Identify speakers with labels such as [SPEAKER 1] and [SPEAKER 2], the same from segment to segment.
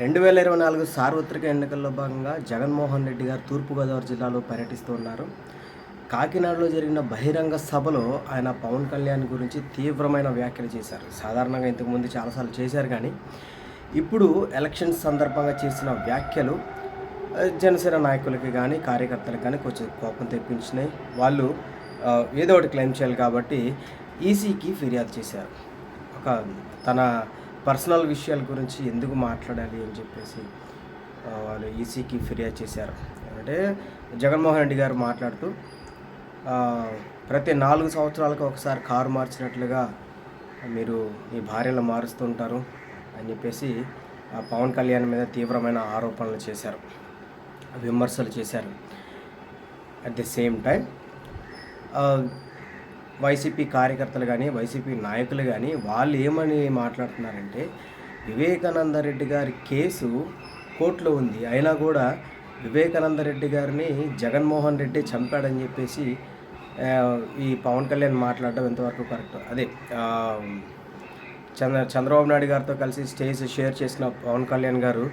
[SPEAKER 1] రెండు వేల ఇరవై నాలుగు సార్వత్రిక ఎన్నికల్లో భాగంగా జగన్మోహన్ రెడ్డి గారు తూర్పుగోదావరి జిల్లాలో పర్యటిస్తున్నారు. కాకినాడలో జరిగిన బహిరంగ సభలో ఆయన పవన్ కళ్యాణ్ గురించి తీవ్రమైన వ్యాఖ్యలు చేశారు. సాధారణంగా ఇంతకుముందు చాలాసార్లు చేశారు కానీ ఇప్పుడు ఎలక్షన్స్ సందర్భంగా చేసిన వ్యాఖ్యలు జనసేన నాయకులకి కానీ కార్యకర్తలకు కానీ కొంచెం కోపం తెప్పించినాయి. వాళ్ళు ఏదో ఒకటి క్లెయిమ్ చేయాలి కాబట్టి ఈసీకి ఫిర్యాదు చేశారు. ఒక తన పర్సనల్ విషయాల గురించి ఎందుకు మాట్లాడాలి అని చెప్పేసి వాళ్ళు ఈసీకి ఫిర్యాదు చేశారు. అంటే జగన్మోహన్ రెడ్డి గారు మాట్లాడుతూ ప్రతి నాలుగు సంవత్సరాలకు ఒకసారి కారు మార్చినట్లుగా మీరు మీ భార్యలు మారుస్తుంటారు అని చెప్పేసి పవన్ కళ్యాణ్ మీద తీవ్రమైన ఆరోపణలు చేశారు విమర్శలు చేశారు. At the same time YCP కార్యకర్తలు కానీ వైసీపీ నాయకులు కానీ వాళ్ళు ఏమని మాట్లాడుతున్నారంటే వివేకానంద రెడ్డి గారి కేసు కోర్టులో ఉంది. అయినా కూడా వివేకానంద రెడ్డి గారిని జగన్మోహన్ రెడ్డి చంపాడని చెప్పేసి ఈ పవన్ కళ్యాణ్ మాట్లాడడం ఎంతవరకు కరెక్ట్? అదే చంద్ర చంద్రబాబు నాయుడు గారితో కలిసి స్టేజ్ షేర్ చేసిన పవన్ కళ్యాణ్ గారు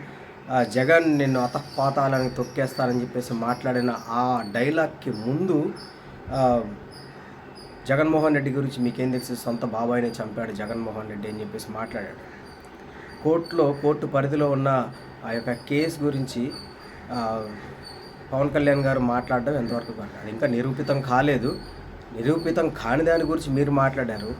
[SPEAKER 1] జగన్ నిన్ను అతపాతాలని తొక్కేస్తానని చెప్పేసి మాట్లాడిన ఆ డైలాగ్కి ముందు జగన్మోహన్ రెడ్డి గురించి మీకేం తెలుసు? సొంత బాబాయిని చంపాడు జగన్మోహన్ రెడ్డి అని చెప్పేసి మాట్లాడాడు. కోర్టులో కోర్టు పరిధిలో ఉన్న ఆ యొక్క కేసు గురించి పవన్ కళ్యాణ్ గారు మాట్లాడడం ఎంతవరకు అది ఇంకా నిరూపితం కాలేదు. నిరూపితం కాని దాని గురించి మీరు మాట్లాడారు.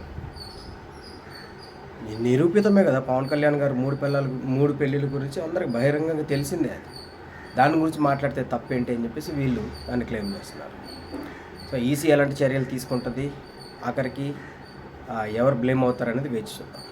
[SPEAKER 1] నిరూపితమే కదా పవన్ కళ్యాణ్ గారు మూడు పిల్లల మూడు పెళ్ళిళ్ళ గురించి అందరికి బహిరంగంగా తెలిసిందే అది. దాని గురించి మాట్లాడితే తప్పేంటి అని చెప్పేసి వీళ్ళు దాన్ని క్లెయిమ్ చేస్తున్నారు. సో ఈసీ ఎలాంటి చర్యలు తీసుకుంటుంది? ఆఖరికి ఎవరు బ్లేమ్ అవుతారనేది వేచి చూద్దాం